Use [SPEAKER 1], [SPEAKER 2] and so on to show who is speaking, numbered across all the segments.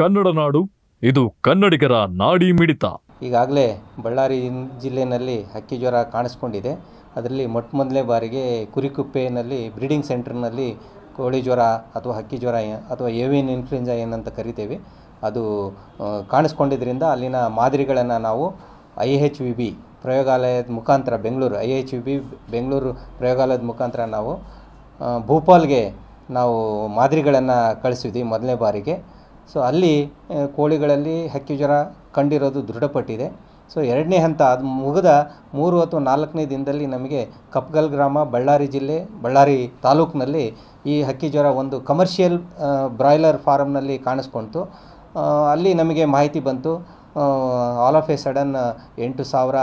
[SPEAKER 1] ಕನ್ನಡ ನಾಡು, ಇದು ಕನ್ನಡಿಗರ ನಾಡಿ ಮಿಡಿತ.
[SPEAKER 2] ಈಗಾಗಲೇ ಬಳ್ಳಾರಿ ಜಿಲ್ಲೆಯಲ್ಲಿ ಹಕ್ಕಿ ಜ್ವರ ಕಾಣಿಸ್ಕೊಂಡಿದೆ. ಅದರಲ್ಲಿ ಮೊಟ್ಟ ಮೊದಲನೇ ಬಾರಿಗೆ ಕುರಿಕುಪ್ಪೆಯಲ್ಲಿ ಬ್ರೀಡಿಂಗ್ ಸೆಂಟರ್ನಲ್ಲಿ ಕೋಳಿ ಜ್ವರ ಅಥವಾ ಹಕ್ಕಿ ಜ್ವರ ಅಥವಾ ಏವಿಯನ್ ಇನ್ಫ್ಲುಯೆನ್ಸಾ ಏನಂತ ಕರಿತೇವೆ. ಅದು ಕಾಣಿಸ್ಕೊಂಡಿದ್ದರಿಂದ ಅಲ್ಲಿನ ಮಾದರಿಗಳನ್ನು ನಾವು ಐ ಎಚ್ ವಿ ಬಿ ಪ್ರಯೋಗಾಲಯದ ಮುಖಾಂತರ, Bengaluru I H V B Bengaluru ಪ್ರಯೋಗಾಲಯದ ಮುಖಾಂತರ ನಾವು ಭೋಪಾಲ್ಗೆ ನಾವು ಮಾದರಿಗಳನ್ನು ಕಳಿಸಿದ್ವಿ ಮೊದಲನೇ ಬಾರಿಗೆ. ಸೊ ಅಲ್ಲಿ ಕೋಳಿಗಳಲ್ಲಿ ಹಕ್ಕಿ ಜ್ವರ ಕಂಡಿರೋದು ದೃಢಪಟ್ಟಿದೆ. ಸೊ ಎರಡನೇ ಹಂತ ಅದು ಮುಗಿದ ಮೂರು ಅಥವಾ ನಾಲ್ಕನೇ ದಿನದಲ್ಲಿ ನಮಗೆ ಕಪ್ಗಲ್ ಗ್ರಾಮ, ಬಳ್ಳಾರಿ ಜಿಲ್ಲೆ, ಬಳ್ಳಾರಿ ತಾಲೂಕಿನಲ್ಲಿ ಈ ಹಕ್ಕಿ ಜ್ವರ ಒಂದು ಕಮರ್ಷಿಯಲ್ ಬ್ರಾಯ್ಲರ್ ಫಾರಮ್ನಲ್ಲಿ ಕಾಣಿಸ್ಕೊಳ್ತು ಅಲ್ಲಿ ನಮಗೆ ಮಾಹಿತಿ ಬಂತು. ಆಲ್ ಆಫ್ ಎ ಸಡನ್ ಎಂಟು ಸಾವಿರ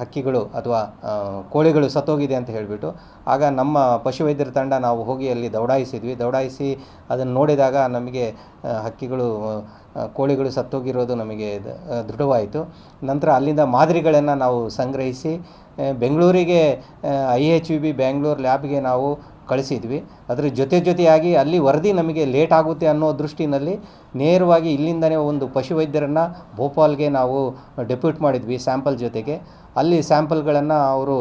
[SPEAKER 2] ಹಕ್ಕಿಗಳು ಅಥವಾ ಕೋಳಿಗಳು ಸತ್ತೋಗಿದೆ ಅಂತ ಹೇಳಿಬಿಟ್ಟು, ಆಗ ನಮ್ಮ ಪಶುವೈದ್ಯರ ತಂಡ ನಾವು ಹೋಗಿ ಅಲ್ಲಿ ದೌಡಾಯಿಸಿದ್ವಿ. ದೌಡಾಯಿಸಿ ಅದನ್ನು ನೋಡಿದಾಗ ನಮಗೆ ಹಕ್ಕಿಗಳು ಕೋಳಿಗಳು ಸತ್ತೋಗಿರೋದು ನಮಗೆ ದೃಢವಾಯಿತು. ನಂತರ ಅಲ್ಲಿಂದ ಮಾದರಿಗಳನ್ನು ನಾವು ಸಂಗ್ರಹಿಸಿ ಬೆಂಗಳೂರಿಗೆ I H V B Bangalore ಲ್ಯಾಬ್ಗೆ ನಾವು ಕಳಿಸಿದ್ವಿ. ಅದರ ಜೊತೆ ಜೊತೆಯಾಗಿ ಅಲ್ಲಿ ವರದಿ ನಮಗೆ ಲೇಟ್ ಆಗುತ್ತೆ ಅನ್ನೋ ದೃಷ್ಟಿನಲ್ಲಿ ನೇರವಾಗಿ ಇಲ್ಲಿಂದನೇ ಒಂದು ಪಶುವೈದ್ಯರನ್ನು ಭೋಪಾಲ್ಗೆ ನಾವು ಡೆಪ್ಯೂಟ್ ಮಾಡಿದ್ವಿ ಸ್ಯಾಂಪಲ್ ಜೊತೆಗೆ. ಅಲ್ಲಿ ಸ್ಯಾಂಪಲ್ಗಳನ್ನು ಅವರು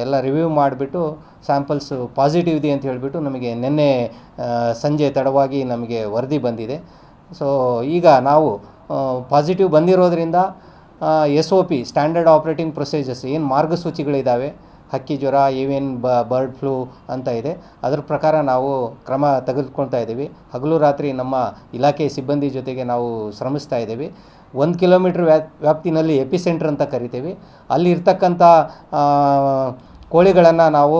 [SPEAKER 2] ಎಲ್ಲ ರಿವ್ಯೂ ಮಾಡಿಬಿಟ್ಟು ಸ್ಯಾಂಪಲ್ಸ್ ಪಾಸಿಟಿವ್ ಇದೆ ಅಂತ ಹೇಳಿಬಿಟ್ಟು ನಮಗೆ ನಿನ್ನೆ ಸಂಜೆ ತಡವಾಗಿ ನಮಗೆ ವರದಿ ಬಂದಿದೆ. ಸೊ, ಈಗ ನಾವು ಪಾಸಿಟಿವ್ ಬಂದಿರೋದ್ರಿಂದ S O P, standard operating procedures, ಏನು ಮಾರ್ಗಸೂಚಿಗಳಿದ್ದಾವೆ ಹಕ್ಕಿ ಜ್ವರ, ಏವಿಯನ್ ಬ, ಬರ್ಡ್ ಫ್ಲೂ ಅಂತ ಇದೆ. ಅದ್ರ ಪ್ರಕಾರ ನಾವು ಕ್ರಮ ತೆಗೆದುಕೊಳ್ತಾ ಇದ್ದೀವಿ. ಹಗಲು ರಾತ್ರಿ ನಮ್ಮ ಇಲಾಖೆ ಸಿಬ್ಬಂದಿ ಜೊತೆಗೆ ನಾವು ಶ್ರಮಿಸ್ತಾ ಇದ್ದೀವಿ. ಒಂದು ಕಿಲೋಮೀಟ್ರ್ ವ್ಯಾ, ವ್ಯಾಪ್ತಿನಲ್ಲಿ ಎಪಿಸೆಂಟ್ರ್ ಅಂತ ಕರಿತೀವಿ. ಅಲ್ಲಿರ್ತಕ್ಕಂಥ ಕೋಳಿಗಳನ್ನು ನಾವು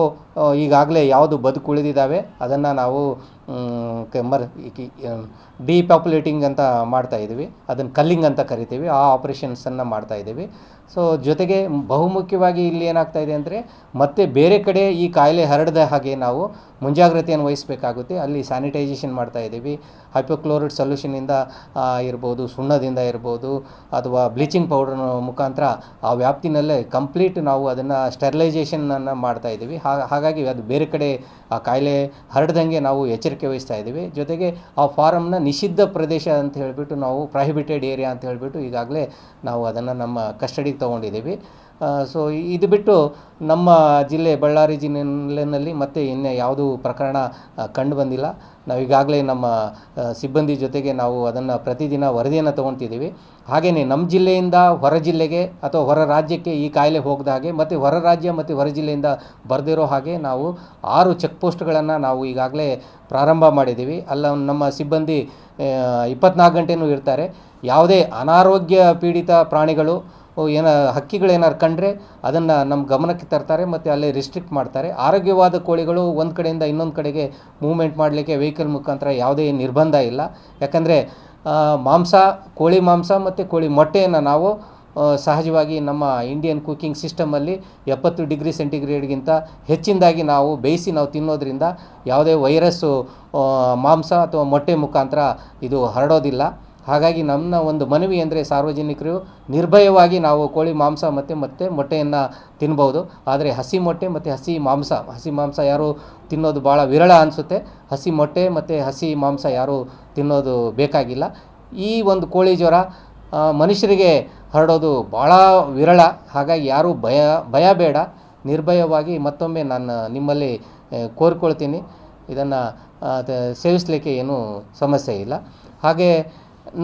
[SPEAKER 2] ಈಗಾಗಲೇ ಯಾವುದು ಬದುಕುಳಿದಿದ್ದಾವೆ, ಅದನ್ನು ನಾವು ಕೆಮ್ಮರ್ ಡಿಪಾಪ್ಯುಲೇಟಿಂಗ್ ಅಂತ ಮಾಡ್ತಾ ಇದ್ದೀವಿ ಅದನ್ನು ಕಲ್ಲಿಂಗ್ ಅಂತ ಕರಿತೀವಿ, ಆ ಆಪ್ರೇಷನ್ಸನ್ನು ಮಾಡ್ತಾ ಇದ್ದೀವಿ. ಸೊ, ಜೊತೆಗೆ ಬಹುಮುಖ್ಯವಾಗಿ ಇಲ್ಲಿ ಏನಾಗ್ತಾ ಇದೆ ಅಂದರೆ, ಮತ್ತೆ ಬೇರೆ ಕಡೆ ಈ ಕಾಯಿಲೆ ಹರಡದ ಹಾಗೆ ನಾವು ಮುಂಜಾಗ್ರತೆಯನ್ನು ವಹಿಸಬೇಕಾಗುತ್ತೆ. ಅಲ್ಲಿ ಸ್ಯಾನಿಟೈಸೇಷನ್ ಮಾಡ್ತಾ ಇದ್ದೀವಿ. ಹೈಪೋಕ್ಲೋರಿಡ್ ಸೊಲ್ಯೂಷನಿಂದ ಇರ್ಬೋದು, ಸುಣ್ಣದಿಂದ ಇರ್ಬೋದು, ಅಥವಾ ಬ್ಲೀಚಿಂಗ್ ಪೌಡರ್ ಮುಖಾಂತರ ಆ ವ್ಯಾಪ್ತಿನಲ್ಲೇ ಕಂಪ್ಲೀಟ್ ನಾವು ಅದನ್ನು ಸ್ಟೆರಿಲೈಸೇಷನನ್ನು ಮಾಡ್ತಾ ಇದ್ದೀವಿ. ಹಾ- ಹಾಗಾಗಿ ಅದು ಬೇರೆ ಕಡೆ ಆ ಕಾಯಿಲೆ ಹರಡ್ದಂಗೆ ನಾವು ಎಚ್ಚರಿಕೆ ವಹಿಸ್ತಾ ಇದ್ದೀವಿ. ಜೊತೆಗೆ ಆ ಫಾರಮ್ನ ನಿಷಿದ್ಧ ಪ್ರದೇಶ ಅಂತ ಹೇಳಿಬಿಟ್ಟು ನಾವು ಪ್ರಾಹಿಬಿಟೆಡ್ ಏರಿಯಾ ಅಂತ ಹೇಳಿಬಿಟ್ಟು ಈಗಾಗಲೇ ನಾವು ಅದನ್ನು ನಮ್ಮ ಕಸ್ಟಡಿಗೆ ತೊಗೊಂಡಿದ್ದೀವಿ. ಸೊ ಇದು ಬಿಟ್ಟು ನಮ್ಮ ಜಿಲ್ಲೆ ಬಳ್ಳಾರಿ ಜಿಲ್ಲೆಯಲ್ಲಿ ಮತ್ತೆ ಇನ್ನೇ ಯಾವುದೂ ಪ್ರಕರಣ ಕಂಡು ಬಂದಿಲ್ಲ. ನಾವು ಈಗಾಗಲೇ ನಮ್ಮ ಸಿಬ್ಬಂದಿ ಜೊತೆಗೆ ನಾವು ಅದನ್ನು ಪ್ರತಿದಿನ ವರದಿಯನ್ನು ತೊಗೊತಿದ್ದೀವಿ. ಹಾಗೆಯೇ ನಮ್ಮ ಜಿಲ್ಲೆಯಿಂದ ಹೊರ ಜಿಲ್ಲೆಗೆ ಅಥವಾ ಹೊರ ರಾಜ್ಯಕ್ಕೆ ಈ ಕಾಯಿಲೆ ಹೋಗದ ಹಾಗೆ ಮತ್ತು ಹೊರ ರಾಜ್ಯ ಮತ್ತು ಹೊರ ಜಿಲ್ಲೆಯಿಂದ ಬರೆದಿರೋ ಹಾಗೆ ನಾವು ಆರು ಚೆಕ್ ಪೋಸ್ಟ್ಗಳನ್ನು ನಾವು ಈಗಾಗಲೇ ಪ್ರಾರಂಭ ಮಾಡಿದ್ದೀವಿ. ಅಲ್ಲ, ನಮ್ಮ ಸಿಬ್ಬಂದಿ ಇಪ್ಪತ್ನಾಲ್ಕು ಗಂಟೆನೂ ಇರ್ತಾರೆ. ಯಾವುದೇ ಅನಾರೋಗ್ಯ ಪೀಡಿತ ಪ್ರಾಣಿಗಳು ಏನ ಹಕ್ಕಿಗಳೇನಾರು ಕಂಡ್ರೆ ಅದನ್ನು ನಮ್ಮ ಗಮನಕ್ಕೆ ತರ್ತಾರೆ ಮತ್ತು ಅಲ್ಲಿ ರಿಸ್ಟ್ರಿಕ್ಟ್ ಮಾಡ್ತಾರೆ. ಆರೋಗ್ಯವಾದ ಕೋಳಿಗಳು ಒಂದು ಕಡೆಯಿಂದ ಇನ್ನೊಂದು ಕಡೆಗೆ ಮೂವ್ಮೆಂಟ್ ಮಾಡಲಿಕ್ಕೆ ವೆಹಿಕಲ್ ಮುಖಾಂತರ ಯಾವುದೇ ನಿರ್ಬಂಧ ಇಲ್ಲ. ಯಾಕಂದರೆ ಮಾಂಸ, ಕೋಳಿ ಮಾಂಸ ಮತ್ತು ಕೋಳಿ ಮೊಟ್ಟೆಯನ್ನು ನಾವು ಸಹಜವಾಗಿ ನಮ್ಮ ಇಂಡಿಯನ್ ಕುಕಿಂಗ್ ಸಿಸ್ಟಮಲ್ಲಿ ಎಪ್ಪತ್ತು ಡಿಗ್ರಿ ಸೆಂಟಿಗ್ರೇಡ್ಗಿಂತ ಹೆಚ್ಚಿನದಾಗಿ ನಾವು ಬೇಯಿಸಿ ನಾವು ತಿನ್ನೋದ್ರಿಂದ ಯಾವುದೇ ವೈರಸ್ಸು ಮಾಂಸ ಅಥವಾ ಮೊಟ್ಟೆ ಮುಖಾಂತರ ಇದು ಹರಡೋದಿಲ್ಲ. ಹಾಗಾಗಿ ನಮ್ಮ ಒಂದು ಮನವಿ ಅಂದರೆ ಸಾರ್ವಜನಿಕರು ನಿರ್ಭಯವಾಗಿ ನಾವು ಕೋಳಿ ಮಾಂಸ ಮತ್ತು ಮತ್ತೆ ಮೊಟ್ಟೆಯನ್ನು ತಿನ್ಬೋದು. ಆದರೆ ಹಸಿ ಮೊಟ್ಟೆ ಮತ್ತು ಹಸಿ ಮಾಂಸ ಹಸಿ ಮಾಂಸ ಯಾರು ತಿನ್ನೋದು ಭಾಳ ವಿರಳ ಅನಿಸುತ್ತೆ. ಹಸಿ ಮೊಟ್ಟೆ ಮತ್ತು ಹಸಿ ಮಾಂಸ ಯಾರು ತಿನ್ನೋದು ಬೇಕಾಗಿಲ್ಲ. ಈ ಒಂದು ಕೋಳಿ ಜ್ವರ ಮನುಷ್ಯರಿಗೆ ಹರಡೋದು ಭಾಳ ವಿರಳ. ಹಾಗಾಗಿ ಯಾರೂ ಭಯ ಭಯ ಬೇಡ. ನಿರ್ಭಯವಾಗಿ ಮತ್ತೊಮ್ಮೆ ನಾನು ನಿಮ್ಮಲ್ಲಿ ಕೋರ್ಕೊಳ್ತೀನಿ. ಇದನ್ನು ಸೇವಿಸಲಿಕ್ಕೆ ಏನೂ ಸಮಸ್ಯೆ ಇಲ್ಲ. ಹಾಗೆ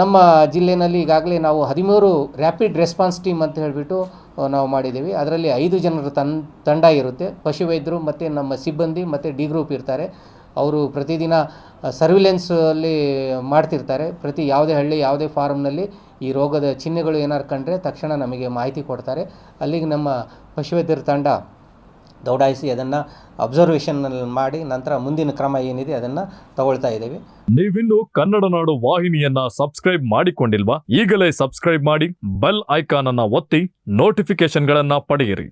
[SPEAKER 2] ನಮ್ಮ ಜಿಲ್ಲೆಯಲ್ಲಿ ಈಗಾಗಲೇ ನಾವು ಹದಿಮೂರು ರ್ಯಾಪಿಡ್ ರೆಸ್ಪಾನ್ಸ್ ಟೀಮ್ ಅಂತ ಹೇಳಿಬಿಟ್ಟು ನಾವು ಮಾಡಿದ್ದೀವಿ. ಅದರಲ್ಲಿ ಐದು ಜನರ ತನ್, ತಂಡ ಇರುತ್ತೆ. ಪಶುವೈದ್ಯರು ಮತ್ತು ನಮ್ಮ ಸಿಬ್ಬಂದಿ ಮತ್ತು ಡಿ ಗ್ರೂಪ್ ಇರ್ತಾರೆ. ಅವರು ಪ್ರತಿದಿನ ಸರ್ವಿಲೆನ್ಸಲ್ಲಿ ಮಾಡ್ತಿರ್ತಾರೆ. ಪ್ರತಿ ಯಾವುದೇ ಹಳ್ಳಿ, ಯಾವುದೇ ಫಾರ್ಮ್ನಲ್ಲಿ ಈ ರೋಗದ ಚಿಹ್ನೆಗಳು ಏನಾರು ಕಂಡ್ರೆ ತಕ್ಷಣ ನಮಗೆ ಮಾಹಿತಿ ಕೊಡ್ತಾರೆ. ಅಲ್ಲಿಗೆ ನಮ್ಮ ಪಶುವೈದ್ಯರ ತಂಡ ದೌಡಾಯಿಸಿ ಅದನ್ನು ಅಬ್ಸರ್ವೇಷನ್ ಮಾಡಿ ನಂತರ ಮುಂದಿನ ಕ್ರಮ ಏನಿದೆ ಅದನ್ನು ತಗೊಳ್ತಾ ಇದ್ದೀವಿ.
[SPEAKER 1] ನೀವಿನ್ನು ಕನ್ನಡ ನಾಡು ವಾಹಿನಿಯನ್ನ ಸಬ್ಸ್ಕ್ರೈಬ್ ಮಾಡಿಕೊಂಡಿಲ್ವಾ? ಈಗಲೇ ಸಬ್ಸ್ಕ್ರೈಬ್ ಮಾಡಿ ಬೆಲ್ ಐಕಾನ್ ಅನ್ನ ಒತ್ತಿ ನೋಟಿಫಿಕೇಶನ್ಗಳನ್ನ ಪಡೆಯಿರಿ.